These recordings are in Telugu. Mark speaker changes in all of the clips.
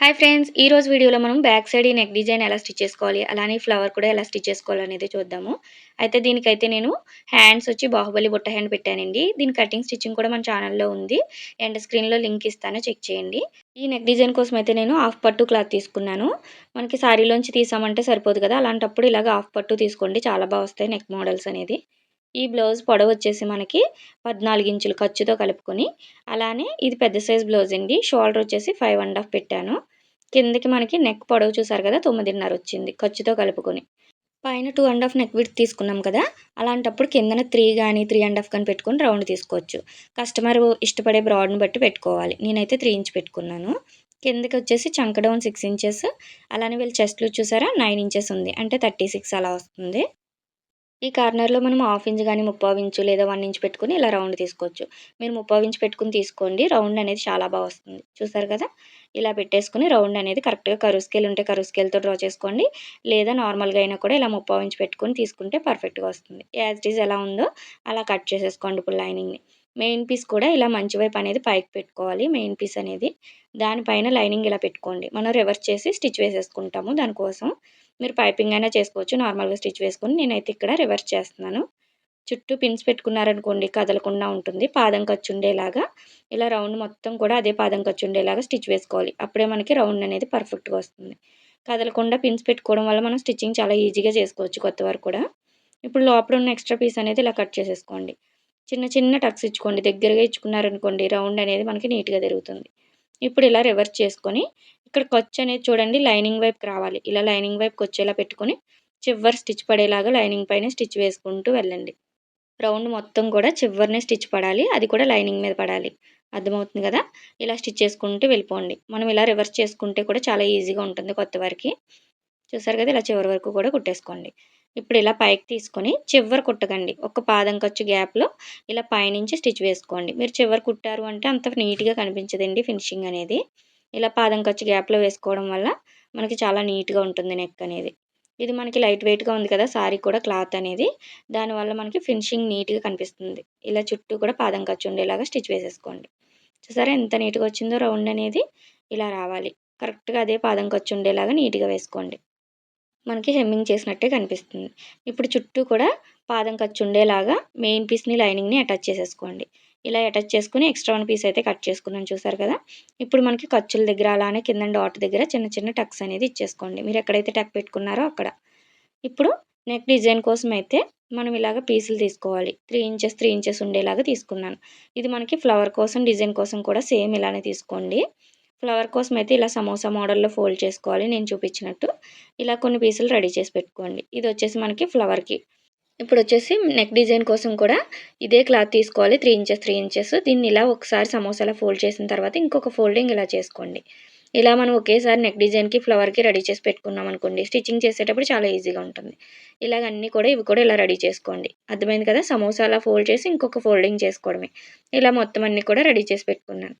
Speaker 1: హాయ్ ఫ్రెండ్స్ ఈ రోజు వీడియోలో మనం బ్యాక్ సైడ్ ఈ నెక్ డిజైన్ ఎలా స్టిచ్ చేసుకోవాలి అలానే ఫ్లవర్ కూడా ఎలా స్టిచ్ చేసుకోవాలి అనేది చూద్దాము. అయితే దీనికైతే నేను హ్యాండ్స్ వచ్చి బాహుబలి బుట్ట హ్యాండ్ పెట్టానండి. దీని కటింగ్ స్టిచ్చింగ్ కూడా మన ఛానల్లో ఉంది. అండ్ స్క్రీన్లో లింక్ ఇస్తాను చెక్ చేయండి. ఈ నెక్ డిజైన్ కోసం అయితే నేను హాఫ్ పట్టు క్లాత్ తీసుకున్నాను. మనకి శారీలోంచి తీసామంటే సరిపోదు కదా అలాంటప్పుడు ఇలాగ హాఫ్ పట్టు తీసుకోండి. చాలా బాగా వస్తాయి నెక్ మోడల్స్ అనేది ఈ బ్లౌజ్ పొడవు వచ్చేసి మనకి పద్నాలుగు ఇంచులు ఖర్చుతో కలుపుకొని అలానే ఇది పెద్ద సైజ్ బ్లౌజ్ అండి. షోల్డర్ వచ్చేసి ఫైవ్ అండ్ హాఫ్ పెట్టాను. కిందకి మనకి నెక్ పొడవు చూసారు కదా తొమ్మిదిన్నర వచ్చింది ఖర్చుతో కలుపుకొని. పైన two and half neck width తీసుకున్నాం కదా అలాంటప్పుడు కిందన త్రీ కానీ త్రీ అండ్ హాఫ్ కానీ పెట్టుకొని రౌండ్ తీసుకోవచ్చు. కస్టమర్ ఇష్టపడే బ్రాడ్ని బట్టి పెట్టుకోవాలి. నేనైతే త్రీ ఇంచ్ పెట్టుకున్నాను. కిందకి వచ్చేసి చంక డౌన్ సిక్స్ ఇంచెస్ అలానే వీళ్ళు చెస్ట్లు చూసారా నైన్ ఇంచెస్ ఉంది. అంటే థర్టీ సిక్స్ అలా వస్తుంది. ఈ కార్నర్లో మనం హాఫ్ ఇంచ్ కానీ ముప్పావు ఇంచు లేదా వన్ ఇంచ్ పెట్టుకుని ఇలా రౌండ్ తీసుకోవచ్చు. మీరు ముప్పావు ఇంచ్ పెట్టుకుని తీసుకోండి. రౌండ్ అనేది చాలా బాగా వస్తుంది. చూసారు కదా? ఇలా పెట్టేసుకుని రౌండ్ అనేది కరెక్ట్గా కరువు స్కేల్ ఉంటే కరువు స్కేల్తో డ్రా చేసుకోండి. లేదా నార్మల్గా అయినా కూడా ఇలా ముప్పావు ఇంచ్ పెట్టుకుని తీసుకుంటే పర్ఫెక్ట్గా వస్తుంది. యాజ్ ఇట్ ఈజ్ ఎలా ఉందో అలా కట్ చేసేసుకోండి ఇప్పుడు లైనింగ్ని. మెయిన్ పీస్ కూడా ఇలా మంచి వైపు అనేది పైకి పెట్టుకోవాలి. మెయిన్ పీస్ అనేది దానిపైన లైనింగ్ ఇలా పెట్టుకోండి. మనం రివర్స్ చేసి స్టిచ్ వేసేసుకుంటాము దానికోసం. మీరు పైపింగ్ అయినా చేసుకోవచ్చు. నార్మల్గా స్టిచ్ వేసుకొని నేనైతే ఇక్కడ రివర్స్ చేస్తున్నాను. చుట్టూ పిన్స్ పెట్టుకున్నారనుకోండి కదలకుండా ఉంటుంది. పాదం ఖర్చు ఉండేలాగా ఇలా రౌండ్ మొత్తం కూడా అదే పాదం ఖర్చు ఉండేలాగా స్టిచ్ వేసుకోవాలి. అప్పుడే మనకి రౌండ్ అనేది పర్ఫెక్ట్గా వస్తుంది. కదలకుండా పిన్స్ పెట్టుకోవడం వల్ల మనం స్టిచ్చింగ్ చాలా ఈజీగా చేసుకోవచ్చు కొత్త వారు కూడా. ఇప్పుడు లోపల ఉన్న ఎక్స్ట్రా పీస్ అనేది ఇలా కట్ చేసేసుకోండి. చిన్న చిన్న టక్స్ ఇచ్చుకోండి. దగ్గరగా ఇచ్చుకున్నారనుకోండి రౌండ్ అనేది మనకి నీట్గా తిరుగుతుంది. ఇప్పుడు ఇలా రివర్స్ చేసుకొని ఇక్కడ ఖర్చు అనేది చూడండి లైనింగ్ వైపుకి రావాలి. ఇలా లైనింగ్ వైపుకి వచ్చేలా పెట్టుకొని చివరి స్టిచ్ పడేలాగా లైనింగ్ పైన స్టిచ్ వేసుకుంటూ వెళ్ళండి. రౌండ్ మొత్తం కూడా చివరినే స్టిచ్ పడాలి. అది కూడా లైనింగ్ మీద పడాలి. అర్థమవుతుంది కదా? ఇలా స్టిచ్ చేసుకుంటూ వెళ్ళిపోండి. మనం ఇలా రివర్స్ చేసుకుంటే కూడా చాలా ఈజీగా ఉంటుంది కొత్త వరకు. చూసారు కదా? ఇలా చివరి వరకు కూడా కుట్టేసుకోండి. ఇప్పుడు ఇలా పైకి తీసుకొని చివరి కుట్టకండి. ఒక పాదం ఖర్చు గ్యాప్లో ఇలా పైనుంచి స్టిచ్ వేసుకోండి. మీరు చివరి కుట్టారు అంటే అంత నీట్గా కనిపించదండి ఫినిషింగ్ అనేది. ఇలా పాదం ఖర్చు గ్యాప్లో వేసుకోవడం వల్ల మనకి చాలా నీట్గా ఉంటుంది నెక్ అనేది. ఇది మనకి లైట్ వెయిట్గా ఉంది కదా సారీ కూడా క్లాత్ అనేది. దానివల్ల మనకి ఫినిషింగ్ నీట్గా కనిపిస్తుంది. ఇలా చుట్టూ కూడా పాదం ఖర్చు ఉండేలాగా స్టిచ్ వేసేసుకోండి. చూసారా ఎంత నీట్గా వచ్చిందో రౌండ్ అనేది ఇలా రావాలి. కరెక్ట్గా అదే పాదం ఖర్చు ఉండేలాగా నీట్గా వేసుకోండి. మనకి హెమ్మింగ్ చేసినట్టే కనిపిస్తుంది. ఇప్పుడు చుట్టూ కూడా పాదం ఖర్చు ఉండేలాగా మెయిన్ పీస్ని లైనింగ్ని అటాచ్ చేసేసుకోండి. ఇలా అటాచ్ చేసుకుని ఎక్స్ట్రా వన్ పీస్ అయితే కట్ చేసుకున్నాను చూసారు కదా? ఇప్పుడు మనకి ఖర్చుల దగ్గర అలానే కింద డాట్ దగ్గర చిన్న చిన్న టక్స్ అనేది ఇచ్చేసుకోండి. మీరు ఎక్కడైతే టక్ పెట్టుకున్నారో అక్కడ. ఇప్పుడు నెక్ డిజైన్ కోసం అయితే మనం ఇలాగ పీసులు తీసుకోవాలి. త్రీ ఇంచెస్ త్రీ ఇంచెస్ ఉండేలాగా తీసుకున్నాను. ఇది మనకి ఫ్లవర్ కోసం డిజైన్ కోసం కూడా సేమ్ ఇలానే తీసుకోండి. ఫ్లవర్ కోసం అయితే ఇలా సమోసా మోడల్లో ఫోల్డ్ చేసుకోవాలి నేను చూపించినట్టు. ఇలా కొన్ని పీసులు రెడీ చేసి పెట్టుకోండి. ఇది వచ్చేసి మనకి ఫ్లవర్కి ఇప్పుడు వచ్చేసి నెక్ డిజైన్ కోసం కూడా ఇదే క్లాత్ తీసుకోవాలి. త్రీ ఇంచెస్ త్రీ ఇంచెస్ దీన్ని ఇలా ఒకసారి సమోసాలా ఫోల్డ్ చేసిన తర్వాత ఇంకొక ఫోల్డింగ్ ఇలా చేసుకోండి. ఇలా మనం ఒకేసారి నెక్ డిజైన్కి ఫ్లవర్కి రెడీ చేసి పెట్టుకున్నాం అనుకోండి. స్టిచ్చింగ్ చేసేటప్పుడు చాలా ఈజీగా ఉంటుంది. ఇలాగ అన్నీ కూడా ఇవి కూడా ఇలా రెడీ చేసుకోండి. అర్థమైంది కదా? సమోసాలా ఫోల్డ్ చేసి ఇంకొక ఫోల్డింగ్ చేసుకోవడమే. ఇలా మొత్తం అన్నీ కూడా రెడీ చేసి పెట్టుకున్నాను.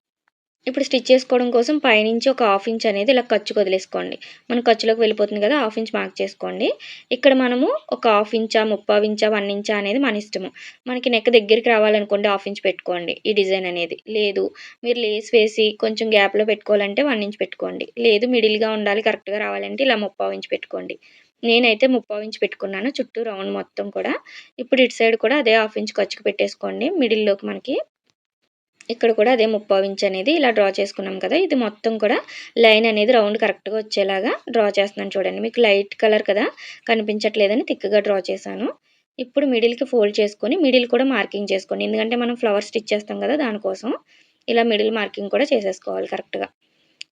Speaker 1: ఇప్పుడు స్టిచ్ చేసుకోవడం కోసం పైనుంచి ఒక హాఫ్ ఇంచ్ అనేది ఇలా ఖర్చు వదిలేసుకోండి. మన ఖర్చులోకి వెళ్ళిపోతుంది కదా హాఫ్ ఇంచ్ మార్క్ చేసుకోండి. ఇక్కడ మనము ఒక హాఫ్ ఇంచా ముప్పావు ఇంచా వన్ ఇంచా అనేది మన ఇష్టము. మనకి నెక్ దగ్గరికి రావాలనుకోండి హాఫ్ ఇంచ్ పెట్టుకోండి ఈ డిజైన్ అనేది. లేదు మీరు లేస్ వేసి కొంచెం గ్యాప్లో పెట్టుకోవాలంటే వన్ ఇంచ్ పెట్టుకోండి. లేదు మిడిల్గా ఉండాలి కరెక్ట్గా రావాలంటే ఇలా ముప్పావు ఇంచ్ పెట్టుకోండి. నేనైతే ముప్పావు ఇంచ్ పెట్టుకున్నాను చుట్టూ రౌండ్ మొత్తం కూడా. ఇప్పుడు ఇటు సైడ్ కూడా అదే హాఫ్ ఇంచ్ ఖర్చుకు పెట్టేసుకోండి. మిడిల్లోకి మనకి ఇక్కడ కూడా అదే ముప్పావు ఇంచ్ అనేది ఇలా డ్రా చేసుకున్నాం కదా ఇది మొత్తం కూడా లైన్ అనేది రౌండ్ కరెక్ట్గా వచ్చేలాగా డ్రా చేస్తున్నాను చూడండి. మీకు లైట్ కలర్ కదా కనిపించట్లేదని థిక్గా డ్రా చేశాను. ఇప్పుడు మిడిల్కి ఫోల్డ్ చేసుకొని మిడిల్ కూడా మార్కింగ్ చేసుకోండి. ఎందుకంటే మనం ఫ్లవర్ స్టిచ్ చేస్తాం కదా దానికోసం ఇలా మిడిల్ మార్కింగ్ కూడా చేసేసుకోవాలి కరెక్ట్గా.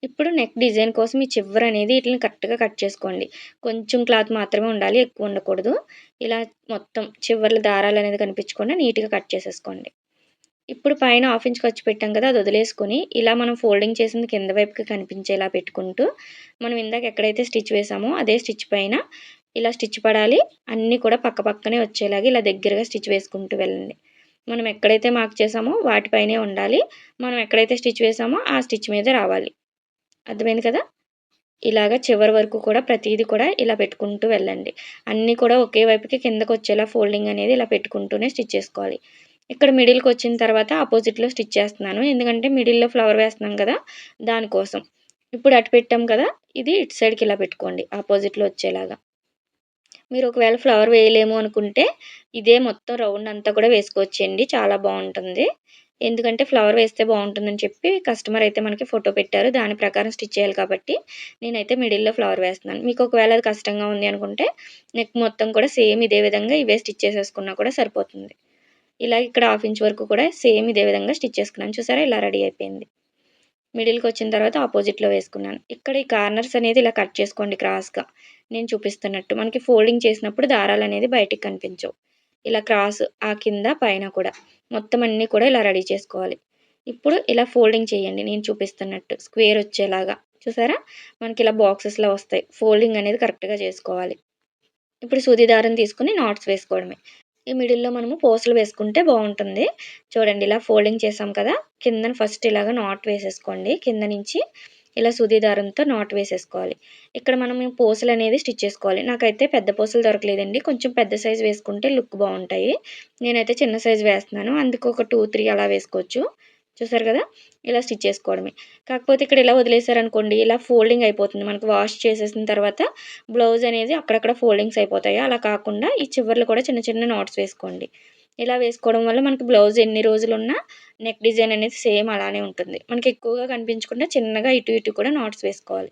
Speaker 1: ఇప్పుడు నెక్ డిజైన్ కోసం ఈ చివరి అనేది వీటిని కరెక్ట్గా కట్ చేసుకోండి. కొంచెం క్లాత్ మాత్రమే ఉండాలి ఎక్కువ ఉండకూడదు. ఇలా మొత్తం చివర్ల దారాలు అనేది కనిపించకుండా నీట్గా కట్ చేసేసుకోండి. ఇప్పుడు పైన హాఫ్ ఇంచ్ ఖర్చు పెట్టాం కదా అది వదిలేసుకొని ఇలా మనం ఫోల్డింగ్ చేసింది కింద వైపుకి కనిపించేలా పెట్టుకుంటూ మనం ఇందాక ఎక్కడైతే స్టిచ్ వేసామో అదే స్టిచ్ పైన ఇలా స్టిచ్ పడాలి. అన్నీ కూడా పక్క పక్కనే వచ్చేలాగా ఇలా దగ్గరగా స్టిచ్ వేసుకుంటూ వెళ్ళండి. మనం ఎక్కడైతే మార్క్ చేసామో వాటిపైనే ఉండాలి. మనం ఎక్కడైతే స్టిచ్ వేసామో ఆ స్టిచ్ మీద రావాలి. అర్థమైంది కదా? ఇలాగ చివరి వరకు కూడా ప్రతిదీ కూడా ఇలా పెట్టుకుంటూ వెళ్ళండి. అన్నీ కూడా ఒకే వైపుకి కిందకు వచ్చేలా ఫోల్డింగ్ అనేది ఇలా పెట్టుకుంటూనే స్టిచ్ చేసుకోవాలి. ఇక్కడ మిడిల్కి వచ్చిన తర్వాత ఆపోజిట్లో స్టిచ్ చేస్తున్నాను. ఎందుకంటే మిడిల్లో ఫ్లవర్ వేస్తున్నాం కదా దానికోసం. ఇప్పుడు అటు పెట్టాం కదా ఇది ఇటు సైడ్కి ఇలా పెట్టుకోండి ఆపోజిట్లో వచ్చేలాగా. మీరు ఒకవేళ ఫ్లవర్ వేయలేము అనుకుంటే ఇదే మొత్తం రౌండ్ అంతా కూడా వేసుకోవచ్చండి చాలా బాగుంటుంది. ఎందుకంటే ఫ్లవర్ వేస్తే బాగుంటుందని చెప్పి కస్టమర్ అయితే మనకి ఫోటో పెట్టారు దాని ప్రకారం స్టిచ్ చేయాలి కాబట్టి నేనైతే మిడిల్లో ఫ్లవర్ వేస్తున్నాను. మీకు ఒకవేళ అది కష్టంగా ఉంది అనుకుంటే నెక్ మొత్తం కూడా సేమ్ ఇదే విధంగా ఇవే స్టిచ్ చేసేసుకున్నా కూడా సరిపోతుంది. ఇలా ఇక్కడ హాఫ్ ఇంచ్ వరకు కూడా సేమ్ ఇదే విధంగా స్టిచ్ చేసుకున్నాను. చూసారా? ఇలా రెడీ అయిపోయింది. మిడిల్కి వచ్చిన తర్వాత ఆపోజిట్లో వేసుకున్నాను. ఇక్కడ ఈ కార్నర్స్ అనేది ఇలా కట్ చేసుకోండి క్రాస్గా. నేను చూపిస్తున్నట్టు మనకి ఫోల్డింగ్ చేసినప్పుడు దారాలు అనేది బయటికి కనిపించవు. ఇలా క్రాస్ ఆ కింద పైన కూడా. మొత్తం అన్నీ కూడా ఇలా రెడీ చేసుకోవాలి. ఇప్పుడు ఇలా ఫోల్డింగ్ చేయండి. నేను చూపిస్తున్నట్టు స్క్వేర్ వచ్చేలాగా. చూసారా? మనకి ఇలా బాక్సెస్లో వస్తాయి. ఫోల్డింగ్ అనేది కరెక్ట్గా చేసుకోవాలి. ఇప్పుడు సూది దారం తీసుకుని నాట్స్ వేసుకోవడమే. ఈ మిడిల్లో మనము పోసలు వేసుకుంటే బాగుంటుంది. చూడండి ఇలా ఫోల్డింగ్ చేసాం కదా కింద ఫస్ట్ ఇలాగ నాట్ వేసేసుకోండి. కింద నుంచి ఇలా సూది దారంతో నాట్ వేసేసుకోవాలి. ఇక్కడ మనం పోసలు అనేది స్టిచ్ చేసుకోవాలి. నాకైతే పెద్ద పూసలు దొరకలేదండి. కొంచెం పెద్ద సైజు వేసుకుంటే లుక్ బాగుంటాయి. నేనైతే చిన్న సైజు వేస్తున్నాను. అందుకు ఒక టూ త్రీ అలా వేసుకోవచ్చు. చూసారు కదా? ఇలా స్టిచ్ చేసుకోవడమే. కాకపోతే ఇక్కడ ఇలా వదిలేసారనుకోండి ఇలా ఫోల్డింగ్ అయిపోతుంది. మనకు వాష్ చేసేసిన తర్వాత బ్లౌజ్ అనేది అక్కడక్కడ ఫోల్డింగ్స్ అయిపోతాయి. అలా కాకుండా ఈ చివర్లు కూడా చిన్న చిన్న నాట్స్ వేసుకోండి. ఇలా వేసుకోవడం వల్ల మనకి బ్లౌజ్ ఎన్ని రోజులు ఉన్నా నెక్ డిజైన్ అనేది సేమ్ అలానే ఉంటుంది. మనకి ఎక్కువగా కనిపించకుండా చిన్నగా ఇటు ఇటు కూడా నాట్స్ వేసుకోవాలి.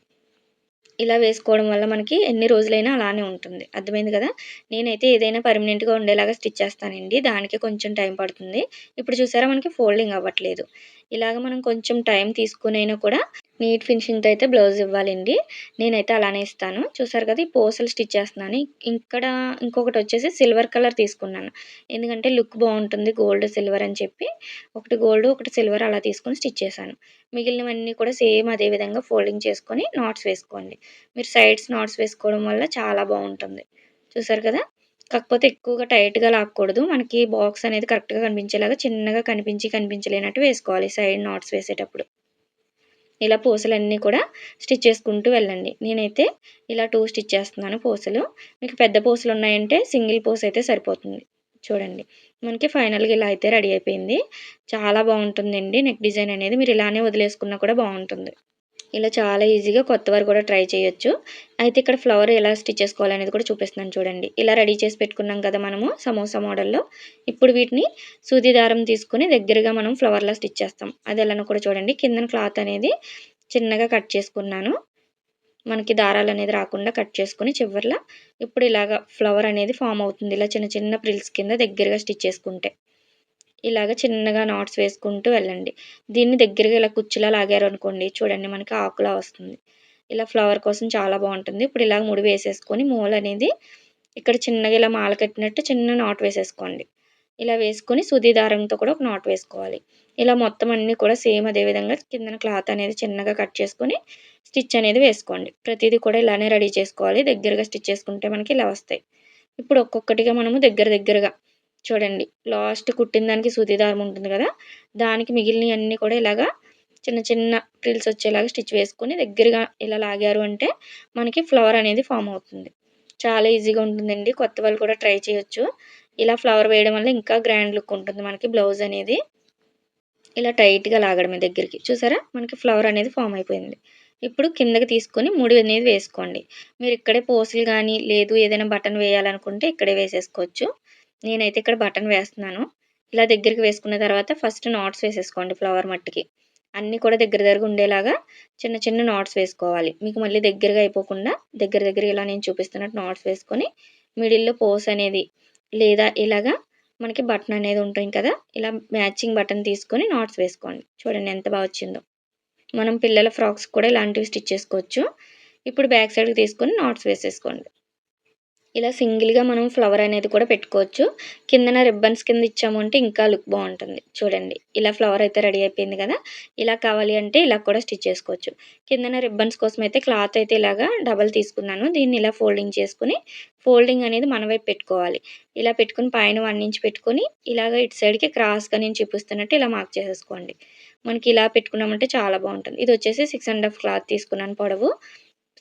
Speaker 1: ఇలా వేసుకోవడం వల్ల మనకి ఎన్ని రోజులైనా అలానే ఉంటుంది. అర్థమైంది కదా? నేనైతే ఏదైనా పర్మనెంట్గా ఉండేలాగా స్టిచ్ చేస్తానండి. దానికి కొంచెం టైం పడుతుంది. ఇప్పుడు చూసారా? మనకి ఫోల్డింగ్ అవ్వట్లేదు. ఇలాగ మనం కొంచెం టైం తీసుకునైనా కూడా నీట్ ఫినిషింగ్తో అయితే బ్లౌజ్ ఇవ్వాలండి. నేనైతే అలానే ఇస్తాను. చూసారు కదా ఈ పోసలు స్టిచ్ చేస్తున్నాను. ఇక్కడ ఇంకొకటి వచ్చేసి సిల్వర్ కలర్ తీసుకున్నాను. ఎందుకంటే లుక్ బాగుంటుంది గోల్డ్ సిల్వర్ అని చెప్పి. ఒకటి గోల్డ్ ఒకటి సిల్వర్ అలా తీసుకొని స్టిచ్ చేశాను. మిగిలినవన్నీ కూడా సేమ్ అదే విధంగా ఫోల్డింగ్ చేసుకొని నాట్స్ వేసుకోండి. మీరు సైడ్స్ నాట్స్ వేసుకోవడం వల్ల చాలా బాగుంటుంది. చూసారు కదా? కాకపోతే ఎక్కువగా టైట్గా లాక్కూడదు. మనకి బాక్స్ అనేది కరెక్ట్గా కనిపించేలాగా చిన్నగా కనిపించి కనిపించలేనట్టు వేసుకోవాలి సైడ్ నాట్స్ వేసేటప్పుడు. ఇలా పూసలన్నీ కూడా స్టిచ్ చేసుకుంటూ వెళ్ళండి. నేనైతే ఇలా టూ స్టిచ్ చేస్తున్నాను పూసలు. మీకు పెద్ద పూసలు ఉన్నాయంటే సింగిల్ పూస అయితే సరిపోతుంది. చూడండి. మనకి ఫైనల్గా ఇలా అయితే రెడీ అయిపోయింది. చాలా బాగుంటుందండి నెక్ డిజైన్ అనేది. మీరు ఇలానే వదిలేసుకున్నా కూడా బాగుంటుంది. ఇలా చాలా ఈజీగా కొత్త వారు కూడా ట్రై చేయొచ్చు. అయితే ఇక్కడ ఫ్లవర్ ఎలా స్టిచ్ చేసుకోవాలనేది కూడా చూపిస్తున్నాను చూడండి. ఇలా రెడీ చేసి పెట్టుకున్నాం కదా మనము సమోసా మోడల్లో ఇప్పుడు వీటిని సూది దారం తీసుకుని దగ్గరగా మనం ఫ్లవర్లా స్టిచ్ చేస్తాం. అది ఎలానో కూడా చూడండి. కిందన క్లాత్ అనేది చిన్నగా కట్ చేసుకున్నాను. మనకి దారాలు అనేది రాకుండా కట్ చేసుకుని చివర్లా ఇప్పుడు ఇలాగ ఫ్లవర్ అనేది ఫామ్ అవుతుంది. ఇలా చిన్న చిన్న ప్రిల్స్ కింద దగ్గరగా స్టిచ్ చేసుకుంటే. ఇలాగ చిన్నగా నాట్స్ వేసుకుంటూ వెళ్ళండి. దీన్ని దగ్గరగా ఇలా కుచ్చులా లాగారు అనుకోండి చూడండి మనకి ఆకులా వస్తుంది. ఇలా ఫ్లవర్ కోసం చాలా బాగుంటుంది. ఇప్పుడు ఇలా ముడి వేసేసుకొని మూల అనేది ఇక్కడ చిన్నగా ఇలా మాల కట్టినట్టు చిన్న నాట్ వేసేసుకోండి. ఇలా వేసుకొని సుది దారంతో కూడా ఒక నాట్ వేసుకోవాలి. ఇలా మొత్తం అన్నీ కూడా సేమ్ అదే విధంగా కిందన క్లాత్ అనేది చిన్నగా కట్ చేసుకొని స్టిచ్ అనేది వేసుకోండి. ప్రతిదీ కూడా ఇలానే రెడీ చేసుకోవాలి. దగ్గరగా స్టిచ్ చేసుకుంటే మనకి ఇలా వస్తాయి. ఇప్పుడు ఒక్కొక్కటిగా మనము దగ్గర దగ్గరగా చూడండి లాస్ట్ కుట్టిన దానికి సూది దారం ఉంటుంది కదా దానికి మిగిలినవి అన్నీ కూడా ఇలాగా చిన్న చిన్న ఫ్రిల్స్ వచ్చేలాగా స్టిచ్ వేసుకొని దగ్గరగా ఇలా లాగారు అంటే మనకి ఫ్లవర్ అనేది ఫామ్ అవుతుంది. చాలా ఈజీగా ఉంటుందండి కొత్త వాళ్ళు కూడా ట్రై చేయొచ్చు. ఇలా ఫ్లవర్ వేయడం వల్ల ఇంకా గ్రాండ్ లుక్ ఉంటుంది మనకి బ్లౌజ్ అనేది. ఇలా టైట్గా లాగడమే దగ్గరికి చూసారా? మనకి ఫ్లవర్ అనేది ఫామ్ అయిపోయింది. ఇప్పుడు కిందకి తీసుకొని ముడి అనేది వేసుకోండి. మీరు ఇక్కడే పోసులు కానీ లేదు ఏదైనా బటన్ వేయాలనుకుంటే ఇక్కడే వేసేసుకోవచ్చు. నేనైతే ఇక్కడ బటన్ వేస్తున్నాను. ఇలా దగ్గరికి వేసుకున్న తర్వాత ఫస్ట్ నాట్స్ వేసేసుకోండి ఫ్లవర్ మట్టికి. అన్నీ కూడా దగ్గర దగ్గర ఉండేలాగా చిన్న చిన్న నాట్స్ వేసుకోవాలి. మీకు మళ్ళీ దగ్గరగా అయిపోకుండా దగ్గర దగ్గర ఇలా నేను చూపిస్తున్నట్టు నాట్స్ వేసుకొని మిడిల్లో పోస్ అనేది లేదా ఇలాగా మనకి బటన్ అనేది ఉంటుంది కదా ఇలా మ్యాచింగ్ బటన్ తీసుకొని నాట్స్ వేసుకోండి. చూడండి ఎంత బాగా వచ్చిందో. మనం పిల్లల ఫ్రాక్స్ కూడా ఇలాంటివి స్టిచ్ చేసుకోవచ్చు. ఇప్పుడు బ్యాక్ సైడ్కి తీసుకొని నాట్స్ వేసేసుకోండి. ఇలా సింగిల్గా మనం ఫ్లవర్ అనేది కూడా పెట్టుకోవచ్చు. కిందన రిబ్బన్స్ కింద ఇచ్చాము అంటే ఇంకా లుక్ బాగుంటుంది. చూడండి ఇలా ఫ్లవర్ అయితే రెడీ అయిపోయింది కదా. ఇలా కావాలి అంటే ఇలా కూడా స్టిచ్ చేసుకోవచ్చు. కిందన రిబ్బన్స్ కోసం అయితే క్లాత్ అయితే ఇలాగా డబల్ తీసుకున్నాను. దీన్ని ఇలా ఫోల్డింగ్ చేసుకుని ఫోల్డింగ్ అనేది మన వైపు పెట్టుకోవాలి. ఇలా పెట్టుకుని పైన వన్ ఇంచ్ పెట్టుకొని ఇలాగ ఇటు సైడ్కి క్రాస్గా నేను చూపిస్తున్నట్టు ఇలా మార్క్ చేసేసుకోండి. మనకి ఇలా పెట్టుకున్నామంటే చాలా బాగుంటుంది. ఇది వచ్చేసి సిక్స్ అండ్ హాఫ్ క్లాత్ తీసుకున్నాను పొడవు.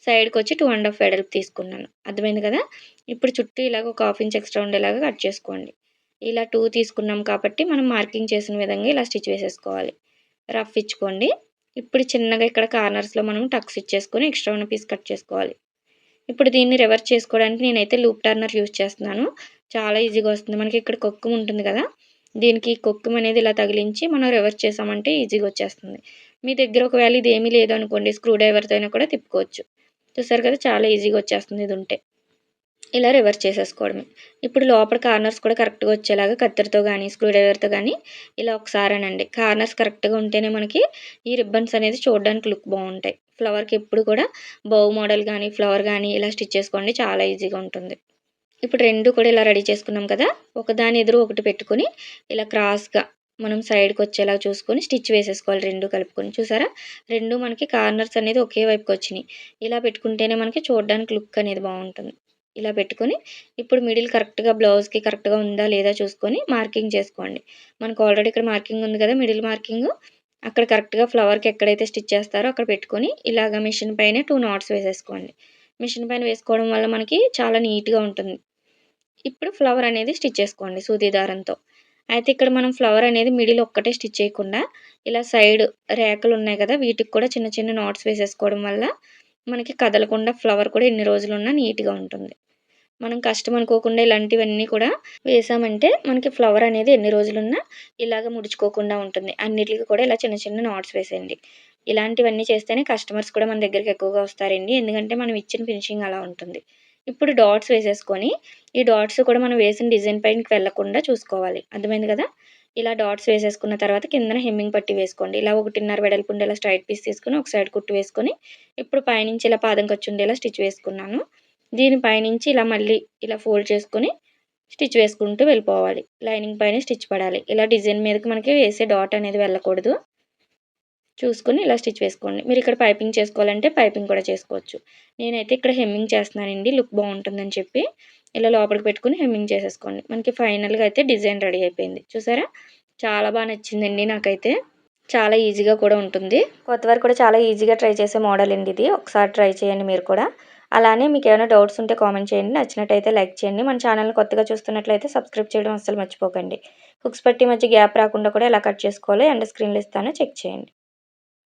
Speaker 1: సైడ్కి వచ్చి టూ అండ్ హాఫ్ వెడల్పు తీసుకున్నాను. అర్థమైంది కదా? ఇప్పుడు చుట్టూ ఇలాగ ఒక హాఫ్ ఇంచ్ ఎక్స్ట్రా ఉండేలాగా కట్ చేసుకోండి. ఇలా టూ తీసుకున్నాం కాబట్టి మనం మార్కింగ్ చేసిన విధంగా ఇలా స్టిచ్ వేసేసుకోవాలి. రఫ్ ఇచ్చుకోండి. ఇప్పుడు చిన్నగా ఇక్కడ కార్నర్స్లో మనం టక్స్ ఇచ్చేసుకొని ఎక్స్ట్రా ఉన్న పీస్ కట్ చేసుకోవాలి. ఇప్పుడు దీన్ని రివర్స్ చేసుకోవడానికి నేనైతే లూప్ టర్నర్ యూజ్ చేస్తున్నాను. చాలా ఈజీగా వస్తుంది. మనకి ఇక్కడ కొక్కుం ఉంటుంది కదా? దీనికి కొక్కుం అనేది ఇలా తగిలించి మనం రివర్స్ చేసామంటే ఈజీగా వచ్చేస్తుంది. మీ దగ్గర ఒకవేళ ఇది ఏమీ లేదు అనుకోండి స్క్రూ డ్రైవర్తో అయినా కూడా తిప్పుకోవచ్చు. చూసారు కదా చాలా ఈజీగా వచ్చేస్తుంది ఇది ఉంటే ఇలా రివర్స్ చేసేసుకోవడమే. ఇప్పుడు లోపల కార్నర్స్ కూడా కరెక్ట్గా వచ్చేలాగా కత్తెరతో కానీ స్క్రూ డ్రైవర్తో కానీ ఇలా ఒకసారి అనండి కార్నర్స్ కరెక్ట్గా ఉంటేనే మనకి ఈ రిబ్బన్స్ అనేది చూడడానికి లుక్ బాగుంటాయి. ఫ్లవర్కి ఎప్పుడు కూడా బౌ మోడల్ కానీ ఫ్లవర్ కానీ ఇలా స్టిచ్ చేసుకోండి చాలా ఈజీగా ఉంటుంది. ఇప్పుడు రెండు కూడా ఇలా రెడీ చేసుకున్నాం కదా ఒకదాని ఎదురు ఒకటి పెట్టుకొని ఇలా క్రాస్గా మనం సైడ్కి వచ్చేలా చూసుకొని స్టిచ్ వేసేసుకోవాలి. రెండు కలుపుకొని చూసారా? రెండు మనకి కార్నర్స్ అనేది ఒకే వైపుకి వచ్చినాయి. ఇలా పెట్టుకుంటేనే మనకి చూడడానికి లుక్ అనేది బాగుంటుంది. ఇలా పెట్టుకొని ఇప్పుడు మిడిల్ కరెక్ట్గా బ్లౌజ్కి కరెక్ట్గా ఉందా లేదా చూసుకొని మార్కింగ్ చేసుకోండి. మనకు ఆల్రెడీ ఇక్కడ మార్కింగ్ ఉంది కదా మిడిల్ మార్కింగ్ అక్కడ కరెక్ట్గా ఫ్లవర్కి ఎక్కడైతే స్టిచ్ చేస్తారో అక్కడ పెట్టుకొని ఇలాగ మిషన్ పైన టూ నాట్స్ వేసేసుకోండి. మిషన్ పైన వేసుకోవడం వల్ల మనకి చాలా నీట్గా ఉంటుంది. ఇప్పుడు ఫ్లవర్ అనేది స్టిచ్ చేసుకోండి సూది దారంతో. అయితే ఇక్కడ మనం ఫ్లవర్ అనేది మిడిల్ ఒక్కటే స్టిచ్ చేయకుండా ఇలా సైడ్ రేఖలు ఉన్నాయి కదా వీటికి కూడా చిన్న చిన్న నాట్స్ వేసేసుకోవడం వల్ల మనకి కదలకుండా ఫ్లవర్ కూడా ఎన్ని రోజులు ఉన్నా నీట్గా ఉంటుంది. మనం కష్టం అనుకోకుండా ఇలాంటివన్నీ కూడా వేసామంటే మనకి ఫ్లవర్ అనేది ఎన్ని రోజులున్నా ఇలాగ ముడుచుకోకుండా ఉంటుంది. అన్నిటికీ కూడా ఇలా చిన్న చిన్న నాట్స్ వేసేయండి. ఇలాంటివన్నీ చేస్తేనే కస్టమర్స్ కూడా మన దగ్గరికి ఎక్కువగా వస్తారండి. ఎందుకంటే మనం ఇచ్చిన ఫినిషింగ్ అలా ఉంటుంది. ఇప్పుడు డాట్స్ వేసేసుకొని ఈ డాట్స్ కూడా మనం వేసిన డిజైన్ పైనకి వెళ్ళకుండా చూసుకోవాలి. అర్థమైంది కదా? ఇలా డాట్స్ వేసేసుకున్న తర్వాత కిందన హెమ్మింగ్ పట్టి వేసుకోండి. ఇలా ఒకటిన్నర వెడల్పు ఇలా స్ట్రైట్ పీస్ తీసుకొని ఒక సైడ్ కుట్టు వేసుకొని ఇప్పుడు పైనుంచి ఇలా పాదం ఖర్చు ఉండేలా స్టిచ్ వేసుకున్నాను. దీని పైనుంచి ఇలా మళ్ళీ ఇలా ఫోల్డ్ చేసుకొని స్టిచ్ వేసుకుంటూ వెళ్ళిపోవాలి. లైనింగ్ పైన స్టిచ్ పడాలి. ఇలా డిజైన్ మీదకి మనకి వేసే డాట్ అనేది వెళ్ళకూడదు. చూసుకొని ఇలా స్టిచ్ వేసుకోండి. మీరు ఇక్కడ పైపింగ్ చేసుకోవాలంటే పైపింగ్ కూడా చేసుకోవచ్చు. నేనైతే ఇక్కడ హెమ్మింగ్ చేస్తున్నానండి. లుక్ బాగుంటుందని చెప్పి ఇలా లోపలికి పెట్టుకుని హెమ్మింగ్ చేసేసుకోండి. మనకి ఫైనల్గా అయితే డిజైన్ రెడీ అయిపోయింది. చూసారా? చాలా బాగా నచ్చిందండి నాకైతే. చాలా ఈజీగా కూడా ఉంటుంది. కొత్త వారు కూడా చాలా ఈజీగా ట్రై చేసే మోడల్ అండి ఇది. ఒకసారి ట్రై చేయండి మీరు కూడా. అలానే మీకు ఏమైనా డౌట్స్ ఉంటే కామెంట్ చేయండి. నచ్చినట్టయితే లైక్ చేయండి. మన ఛానల్ని కొత్తగా చూస్తున్నట్లయితే సబ్స్క్రైబ్ చేయడం అస్సలు మర్చిపోకండి. హుక్స్ పట్టి మధ్య గ్యాప్ రాకుండా కూడా ఎలా కట్ చేసుకోవాలో? అండ్ స్క్రీన్లు ఇస్తానో. చెక్ చేయండి.